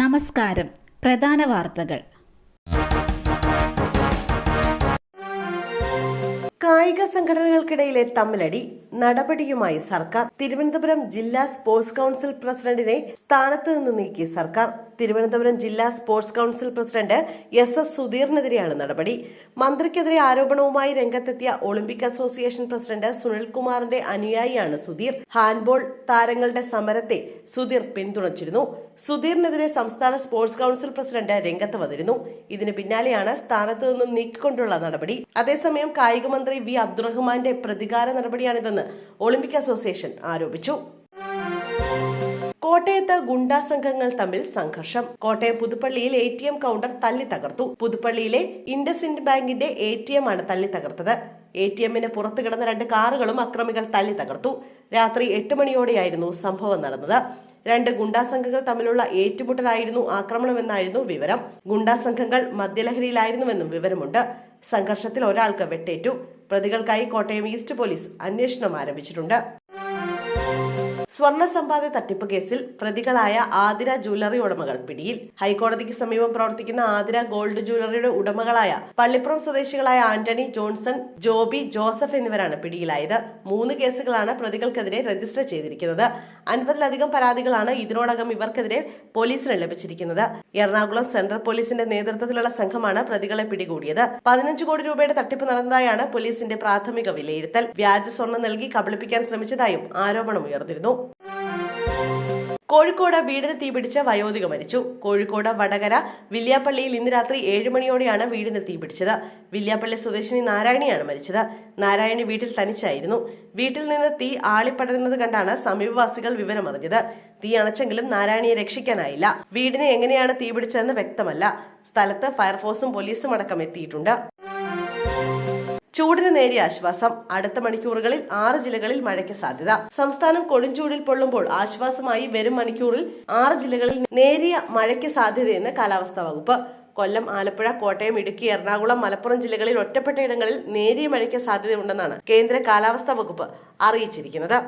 നമസ്കാരം. പ്രധാന വാർത്തകൾ. കായിക സംഘടനകൾക്കിടയിലെ തമ്മിലടി നടപടിയുമായി സർക്കാർ. തിരുവനന്തപുരം ജില്ലാ സ്പോർട്സ് കൗൺസിൽ പ്രസിഡന്റിനെ സ്ഥാനത്ത് നിന്ന് നീക്കി സർക്കാർ. തിരുവനന്തപുരം ജില്ലാ sports council president S S സുധീറിനെതിരെയാണ് നടപടി. മന്ത്രിക്കെതിരെ ആരോപണവുമായി രംഗത്തെത്തിയ ഒളിമ്പിക് അസോസിയേഷൻ പ്രസിഡന്റ് സുനിൽകുമാറിന്റെ അനുയായിയാണ് സുധീർ. ഹാൻഡ്ബോൾ താരങ്ങളുടെ സമരത്തെ സുധീർ പിന്തുണച്ചിരുന്നു. സുധീറിനെതിരെ സംസ്ഥാന സ്പോർട്സ് കൗൺസിൽ പ്രസിഡന്റ് രംഗത്ത് വന്നിരുന്നു. ഇതിന് പിന്നാലെയാണ് സ്ഥാനത്തു നിന്നും നീക്കിക്കൊണ്ടുള്ള നടപടി. അതേസമയം കായിക മന്ത്രി വി അബ്ദുറഹ്മാന്റെ പ്രതികാര നടപടിയാണിതെന്ന് ഒളിമ്പിക് അസോസിയേഷൻ ആരോപിച്ചു. കോട്ടയത്ത് ഗുണ്ടാ സംഘങ്ങൾ തമ്മിൽ സംഘർഷം. കോട്ടയം പുതുപ്പള്ളിയിൽ എ ടി എം കൗണ്ടർ തല്ലി തകർത്തു. പുതുപ്പള്ളിയിലെ ഇൻഡസിൻഡ് ബാങ്കിന്റെ എ ടി എം ആണ് തല്ലി തകർത്തത്. എ ടി എമ്മിന് പുറത്തു കിടന്ന രണ്ട് കാറുകളും അക്രമികൾ തല്ലി തകർത്തു. രാത്രി എട്ട് മണിയോടെയായിരുന്നു സംഭവം നടന്നത്. രണ്ട് ഗുണ്ടാ സംഘങ്ങൾ തമ്മിലുള്ള ഏറ്റുമുട്ടലായിരുന്നു ആക്രമണമെന്നായിരുന്നു വിവരം. ഗുണ്ടാ സംഘങ്ങൾ മദ്യലഹരിയിലായിരുന്നുവെന്നും വിവരമുണ്ട്. സംഘർഷത്തിൽ ഒരാൾക്ക് വെട്ടേറ്റു. പ്രതികൾക്കായി കോട്ടയം ഈസ്റ്റ് പോലീസ് അന്വേഷണം ആരംഭിച്ചിട്ടുണ്ട് സ്വർണ സമ്പാദ്യ തട്ടിപ്പ് കേസിൽ പ്രതികളായ ആതിര ജ്വല്ലറി ഉടമകൾ പിടിയിൽ. ഹൈക്കോടതിക്ക് സമീപം പ്രവർത്തിക്കുന്ന ആതിര ഗോൾഡ് ജ്വല്ലറിയുടെ ഉടമകളായ പള്ളിപ്പുറം സ്വദേശികളായ ആന്റണി ജോൺസൺ ജോബി ജോസഫ് എന്നിവരാണ് പിടിയിലായത്. മൂന്ന് കേസുകളാണ് പ്രതികൾക്കെതിരെ രജിസ്റ്റർ ചെയ്തിരിക്കുന്നത്. അൻപതിലധികം പരാതികളാണ് ഇതിനോടകം ഇവർക്കെതിരെ പോലീസിന് ലഭിച്ചിരിക്കുന്നത്. എറണാകുളം സെൻട്രൽ പോലീസിന്റെ നേതൃത്വത്തിലുള്ള സംഘമാണ് പ്രതികളെ പിടികൂടിയത്. പതിനഞ്ച് കോടി രൂപയുടെ തട്ടിപ്പ് നടന്നതായാണ് പോലീസിന്റെ പ്രാഥമിക വിലയിരുത്തൽ. വ്യാജ സ്വർണം നൽകി കബളിപ്പിക്കാൻ ശ്രമിച്ചതായും ആരോപണം ഉയർന്നിരുന്നു. കോഴിക്കോട് വീടിന് തീപിടിച്ച വയോധിക മരിച്ചു. കോഴിക്കോട് വടകര വില്യാപ്പള്ളിയിൽ ഇന്ന് രാത്രി ഏഴ് മണിയോടെയാണ് വീടിന് തീപിടിച്ചത് വില്യാപ്പള്ളി സ്വദേശിനി നാരായണിയാണ് മരിച്ചത്. നാരായണി വീട്ടിൽ തനിച്ചായിരുന്നു. വീട്ടിൽ നിന്ന് തീ ആളിപ്പടരുന്നത് കണ്ടാണ് സമീപവാസികൾ വിവരമറിഞ്ഞത്. തീ അണച്ചെങ്കിലും നാരായണിയെ രക്ഷിക്കാനായില്ല. വീടിന് എങ്ങനെയാണ് തീപിടിച്ചതെന്ന് വ്യക്തമല്ല. സ്ഥലത്ത് ഫയർഫോഴ്സും പോലീസും അടക്കം എത്തിയിട്ടുണ്ട്. ചൂടിന് നേരിയ ആശ്വാസം. അടുത്ത മണിക്കൂറുകളിൽ ആറ് ജില്ലകളിൽ മഴയ്ക്ക് സാധ്യത. സംസ്ഥാനം കൊടുംചൂടിൽ പൊള്ളുമ്പോൾ ആശ്വാസമായി വരും മണിക്കൂറിൽ ആറ് ജില്ലകളിൽ നേരിയ മഴയ്ക്ക് സാധ്യതയെന്ന് കാലാവസ്ഥാ വകുപ്പ്. കൊല്ലം ആലപ്പുഴ കോട്ടയം ഇടുക്കി എറണാകുളം മലപ്പുറം ജില്ലകളിൽ ഒറ്റപ്പെട്ട ഇടങ്ങളിൽ നേരിയ മഴയ്ക്ക് സാധ്യതയുണ്ടെന്നാണ് കേന്ദ്ര കാലാവസ്ഥാ വകുപ്പ് അറിയിച്ചിരിക്കുന്നത്.